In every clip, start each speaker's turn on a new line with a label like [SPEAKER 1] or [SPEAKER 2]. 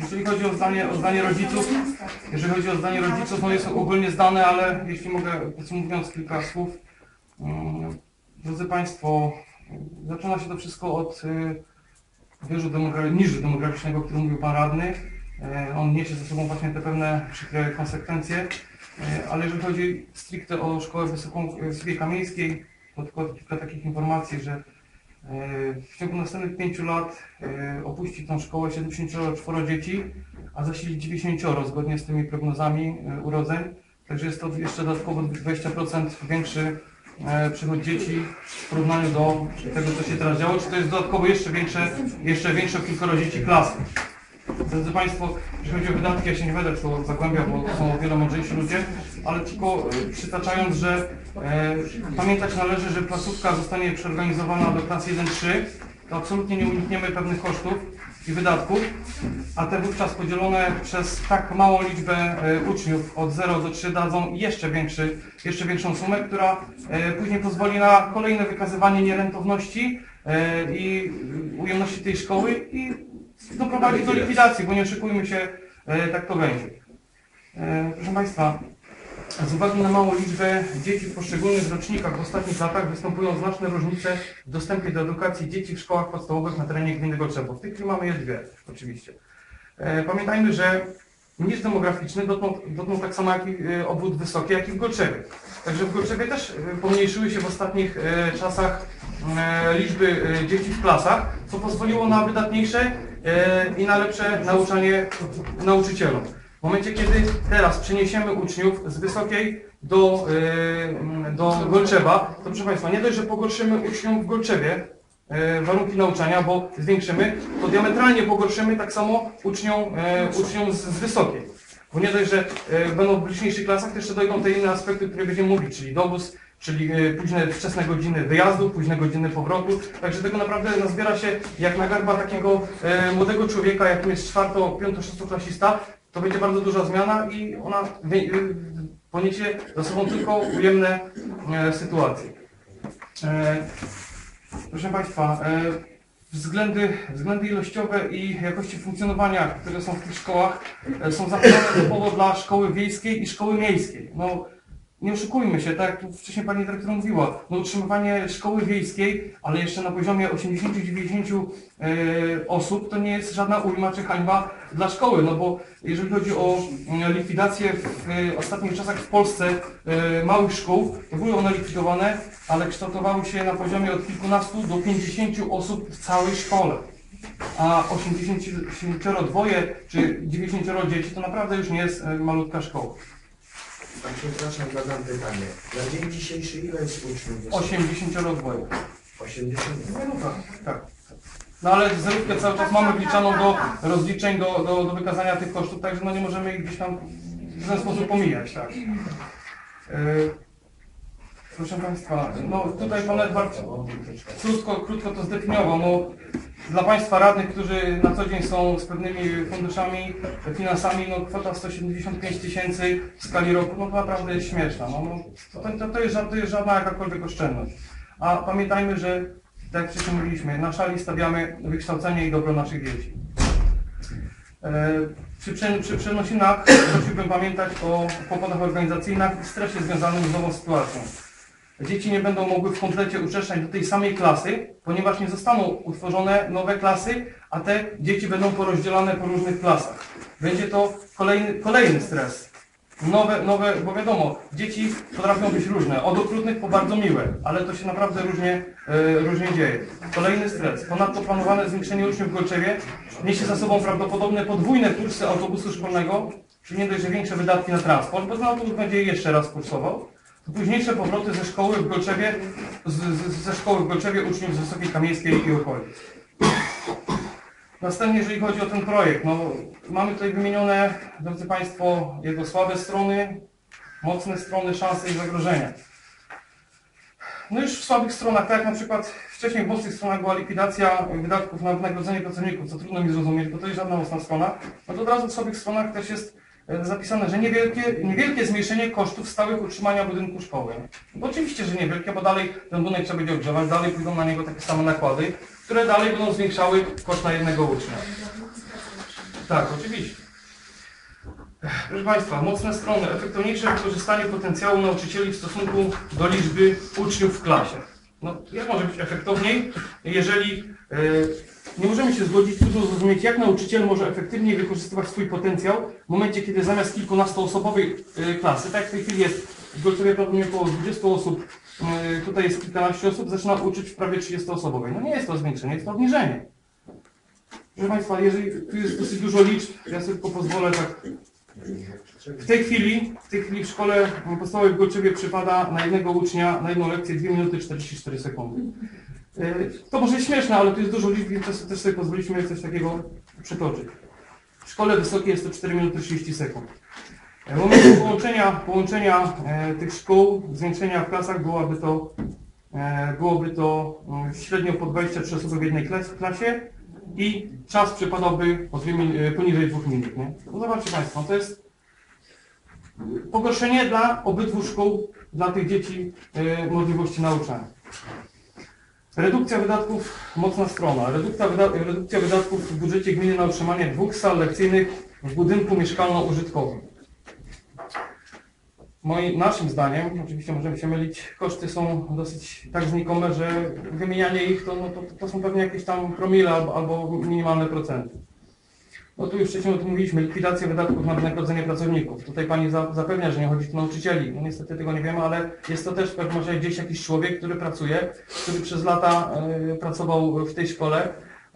[SPEAKER 1] Jeżeli chodzi o zdanie, o zdanie rodziców, jeżeli chodzi o zdanie rodziców, no jest ogólnie zdane, ale jeśli mogę podsumowując kilka słów. mm, Drodzy Państwo, zaczyna się to wszystko od y, demogra- niżu demograficznego, o którym mówił Pan Radny. E, On niesie ze sobą właśnie te pewne przykre konsekwencje, E, ale jeżeli chodzi stricte o szkołę wysoką, wysokiej kamieńskiej, to tylko kilka takich informacji, że e, w ciągu następnych pięciu lat e, opuści tą szkołę 74 dzieci, a zasili 90 zgodnie z tymi prognozami e, urodzeń. Także jest to jeszcze dodatkowo 20% większy e, przychód dzieci w porównaniu do tego, co się teraz działo. Czy to jest dodatkowo jeszcze większe, jeszcze większe kilkoro dzieci klasy. Drodzy Państwo, jeżeli chodzi o wydatki, ja się nie będę w to zagłębiał, bo są o wiele mądrzejsi ludzie, ale tylko e, przytaczając, że e, pamiętać należy, że placówka zostanie przeorganizowana do klas 1-3, to absolutnie nie unikniemy pewnych kosztów i wydatków, a te wówczas podzielone przez tak małą liczbę e, uczniów od 0 do 3 dadzą jeszcze, większy, jeszcze większą sumę, która e, później pozwoli na kolejne wykazywanie nierentowności e, i ujemności tej szkoły i doprowadzi do likwidacji, bo nie oszukujmy się, e, tak to będzie. E, Proszę Państwa, z uwagi na małą liczbę dzieci w poszczególnych rocznikach w ostatnich latach występują znaczne różnice w dostępie do edukacji dzieci w szkołach podstawowych na terenie gminy Golczewo. W tej chwili mamy je dwie, oczywiście. E, Pamiętajmy, że niż demograficzny dotknął, dotknął tak samo jak i obwód wysoki, jak i w Golczewie. Także w Golczewie też pomniejszyły się w ostatnich czasach liczby dzieci w klasach, co pozwoliło na wydatniejsze i na lepsze nauczanie nauczycielom. W momencie, kiedy teraz przeniesiemy uczniów z Wysokiej do, e, do Golczewa, to proszę Państwa, nie dość, że pogorszymy uczniom w Golczewie e, warunki nauczania, bo zwiększymy, to diametralnie pogorszymy tak samo uczniom, e, uczniom z, z Wysokiej. Bo nie dość, że e, będą w liczniejszych klasach, to jeszcze dojdą te inne aspekty, które będziemy mówić, czyli dowóz, czyli e, późne, wczesne godziny wyjazdu, późne godziny powrotu. Także tego naprawdę nazbiera się jak na garba takiego e, młodego człowieka, jakim jest czwarto, piąto, szóstoklasista, to będzie bardzo duża zmiana i ona y, poniesie za sobą tylko ujemne sytuacje. E, proszę Państwa, e, względy, względy ilościowe i jakości funkcjonowania, które są w tych szkołach, e, są zachowane typowo dla szkoły wiejskiej i szkoły miejskiej. No, nie oszukujmy się, tak jak wcześniej Pani Dyrektor mówiła, no utrzymywanie szkoły wiejskiej, ale jeszcze na poziomie 80-90 e, osób, to nie jest żadna ujma czy hańba dla szkoły, no bo jeżeli chodzi o mm, likwidację w e, ostatnich czasach w Polsce e, małych szkół, to były one likwidowane, ale kształtowały się na poziomie od kilkunastu do 50 osób w całej szkole. A 82 czy 90 dzieci to naprawdę już nie jest malutka szkoła.
[SPEAKER 2] Tak, przepraszam, zadam pytanie. Na dzień dzisiejszy ile jest uczniów?
[SPEAKER 1] 82.
[SPEAKER 2] 80?
[SPEAKER 1] No tak, tak. No ale zerówkę cały czas mamy wliczaną do rozliczeń, do, do, do wykazania tych kosztów, także no nie możemy ich gdzieś tam w ten sposób pomijać, tak. E, Proszę Państwa, no tutaj Pan Edward krótko, krótko to zdefiniował. No, dla Państwa radnych, którzy na co dzień są z pewnymi funduszami, finansami, no kwota 175 tysięcy w skali roku, no naprawdę jest śmieszna. No, no, to, to, to, jest, to jest żadna jakakolwiek oszczędność. A pamiętajmy, że tak jak wcześniej mówiliśmy, na szali stawiamy wykształcenie i dobro naszych dzieci. E, Przy, przy przenosinach prosiłbym pamiętać o kłopotach organizacyjnych i stresie związanym z nową sytuacją. Dzieci nie będą mogły w komplecie uczęszczać do tej samej klasy, ponieważ nie zostaną utworzone nowe klasy, a te dzieci będą porozdzielane po różnych klasach. Będzie to kolejny, kolejny stres. Nowe, nowe, bo wiadomo, dzieci potrafią być różne, od okrutnych po bardzo miłe, ale to się naprawdę różnie, e, różnie dzieje. Kolejny stres. Ponadto planowane zwiększenie uczniów w Golczewie niesie za sobą prawdopodobne podwójne kursy autobusu szkolnego, czyli nie dość, że większe wydatki na transport, bo ten autobus będzie jeszcze raz kursował, późniejsze powroty ze szkoły w Golczewie, z, z, ze szkoły w Golczewie uczniów z Wysokiej Kamieńskiej i okolic. Następnie, jeżeli chodzi o ten projekt, no, mamy tutaj wymienione, drodzy Państwo, jego słabe strony, mocne strony, szanse i zagrożenia. No już w słabych stronach, tak jak na przykład wcześniej w mocnych stronach była likwidacja wydatków na wynagrodzenie pracowników, co trudno mi zrozumieć, bo to jest żadna mocna strona, no to od razu w słabych stronach też jest zapisane, że niewielkie, niewielkie zmniejszenie kosztów stałych utrzymania budynku szkoły. Bo oczywiście, że niewielkie, bo dalej ten budynek trzeba będzie ogrzewać, dalej pójdą na niego takie same nakłady, które dalej będą zwiększały koszt na jednego ucznia. Tak, oczywiście. Proszę Państwa, mocne strony. Efektywniejsze wykorzystanie potencjału nauczycieli w stosunku do liczby uczniów w klasie. No, jak może być efektowniej, jeżeli e, nie możemy się zgodzić, trudno zrozumieć, jak nauczyciel może efektywniej wykorzystywać swój potencjał w momencie, kiedy zamiast kilkunastoosobowej e, klasy, tak jak w tej chwili jest w Golcowie prawdopodobnie około 20 osób, e, tutaj jest kilkanaście osób, zaczyna uczyć w prawie 30-osobowej. No nie jest to zwiększenie, jest to obniżenie. Proszę Państwa, jeżeli tu jest dosyć dużo liczb, ja sobie tylko pozwolę tak. W tej chwili, w tej chwili w szkole podstawowej w Golczewie przypada na jednego ucznia, na jedną lekcję 2 minuty 44 sekundy. Yy, To może jest śmieszne, ale tu jest dużo liczb, więc też- sobie pozwoliliśmy coś takiego przytoczyć. W szkole wysokiej jest to 4 minuty 30 sekund. W momencie połączenia, połączenia e, tych szkół, zwiększenia w klasach byłoby to, e, byłoby to mm, średnio po 23 osoby w jednej klas- klasie i czas przypadałby dwie e, poniżej dwóch minut. Nie? No zobaczcie Państwo, to jest pogorszenie dla obydwu szkół, dla tych dzieci e, możliwości nauczania. Redukcja wydatków, mocna strona. Redukcja, wyda redukcja wydatków w budżecie gminy na utrzymanie dwóch sal lekcyjnych w budynku mieszkalno-użytkowym. Moim, naszym zdaniem, oczywiście możemy się mylić, koszty są dosyć tak znikome, że wymienianie ich to, no, to, to są pewnie jakieś tam promile albo, albo minimalne procenty. No tu już wcześniej o tym mówiliśmy, likwidacja wydatków na wynagrodzenie pracowników. Tutaj Pani za, zapewnia, że nie chodzi tu o nauczycieli. No niestety tego nie wiemy, ale jest to też pewnie może gdzieś jakiś człowiek, który pracuje, który przez lata e, pracował w tej szkole,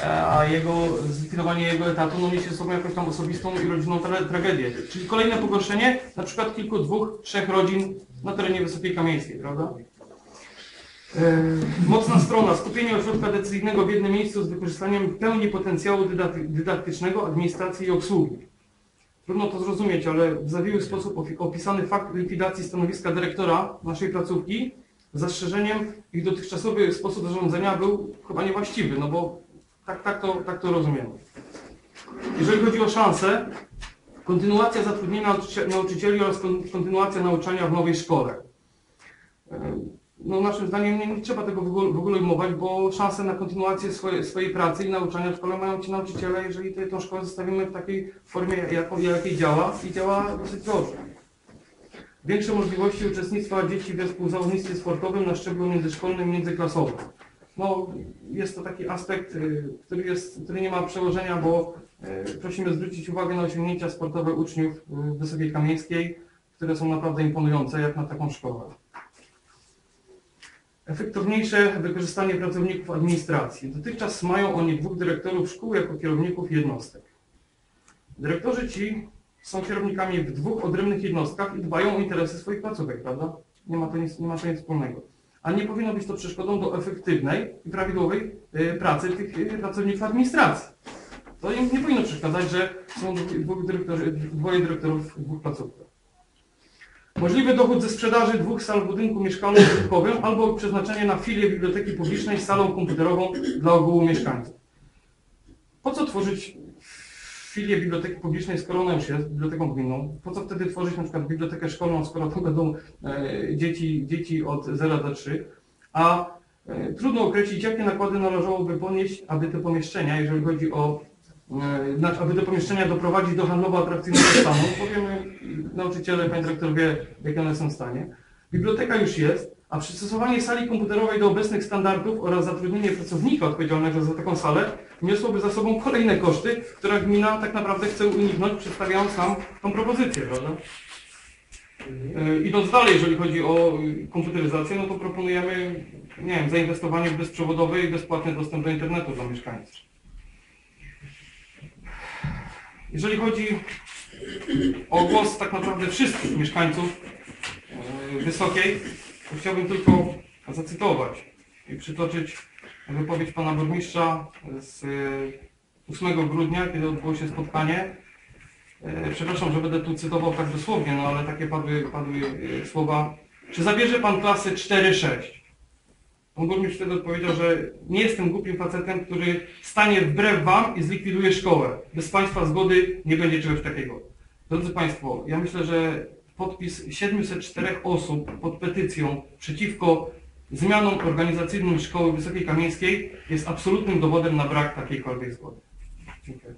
[SPEAKER 1] e, a jego zlikwidowanie jego etatu no niesie sobą jakąś tam osobistą i rodzinną tra tragedię. Czyli kolejne pogorszenie, na przykład kilku, dwóch, trzech rodzin na terenie Wysokiej Kamieńskiej, prawda? Mocna strona, skupienie ośrodka decyzyjnego w jednym miejscu z wykorzystaniem pełni potencjału dydaktycznego, administracji i obsługi. Trudno to zrozumieć, ale w zawiły sposób opi- opisany fakt likwidacji stanowiska dyrektora naszej placówki z zastrzeżeniem ich dotychczasowy sposób zarządzania był chyba niewłaściwy, no bo tak, tak, to, tak to rozumiemy. Jeżeli chodzi o szanse, kontynuacja zatrudnienia nauczycie- nauczycieli oraz kon- kontynuacja nauczania w nowej szkole. No naszym zdaniem nie, nie trzeba tego w ogóle, w ogóle ujmować, bo szanse na kontynuację swojej, swojej pracy i nauczania w szkole mają ci nauczyciele, jeżeli tę- szkołę zostawimy w takiej formie, jaką, jakiej działa i działa dosyć dobrze. Większe możliwości uczestnictwa dzieci we współzawodnictwie sportowym na szczeblu międzyszkolnym i międzyklasowym. No, jest to taki aspekt, y, który, jest, który nie ma przełożenia, bo y, prosimy zwrócić uwagę na osiągnięcia sportowe uczniów y, Wysokiej Kamieńskiej, które są naprawdę imponujące, jak na taką szkołę. Efektowniejsze wykorzystanie pracowników administracji. Dotychczas mają oni dwóch dyrektorów szkół jako kierowników jednostek. Dyrektorzy ci są kierownikami w dwóch odrębnych jednostkach i dbają o interesy swoich placówek, prawda? Nie ma to nic, nie ma to nic wspólnego. A nie powinno być to przeszkodą do efektywnej i prawidłowej y, pracy tych y, pracowników administracji. To im nie powinno przeszkadzać, że są dwóch, dyrektorzy, dwoje dyrektorów dwóch placówkach. Możliwy dochód ze sprzedaży dwóch sal w budynku mieszkalno-użytkowym albo przeznaczenie na filię biblioteki publicznej z salą komputerową dla ogółu mieszkańców. Po co tworzyć filię biblioteki publicznej, skoro ona już jest biblioteką gminną? Po co wtedy tworzyć na przykład bibliotekę szkolną, skoro to będą e, dzieci, dzieci od 0 do 3? A e, trudno określić, jakie nakłady należałoby ponieść, aby te pomieszczenia, jeżeli chodzi o znaczy, aby te pomieszczenia doprowadzić do handlowo atrakcyjnego stanu, bo wiemy, nauczyciele, pani dyrektor wie, w jakim one są w stanie. Biblioteka już jest, a przystosowanie sali komputerowej do obecnych standardów oraz zatrudnienie pracownika odpowiedzialnego za taką salę niosłoby za sobą kolejne koszty, które gmina tak naprawdę chce uniknąć, przedstawiając nam tą propozycję, prawda? E, Idąc dalej, jeżeli chodzi o y, komputeryzację, no to proponujemy, nie wiem, zainwestowanie w bezprzewodowy i bezpłatny dostęp do internetu dla mieszkańców. Jeżeli chodzi o głos tak naprawdę wszystkich mieszkańców e, Wysokiej, to chciałbym tylko zacytować i przytoczyć wypowiedź pana burmistrza z e, 8 grudnia, kiedy odbyło się spotkanie. E, Przepraszam, że będę tu cytował tak dosłownie, no ale takie padły, padły e, słowa. Czy zabierze pan klasy 4-6? Pan burmistrz wtedy odpowiedział, że nie jestem głupim facetem, który stanie wbrew wam i zlikwiduje szkołę. Bez państwa zgody nie będzie czegoś takiego. Drodzy Państwo, ja myślę, że podpis 704 osób pod petycją przeciwko zmianom organizacyjnym szkoły Wysokiej Kamieńskiej jest absolutnym dowodem na brak takiejkolwiek zgody. Dziękuję.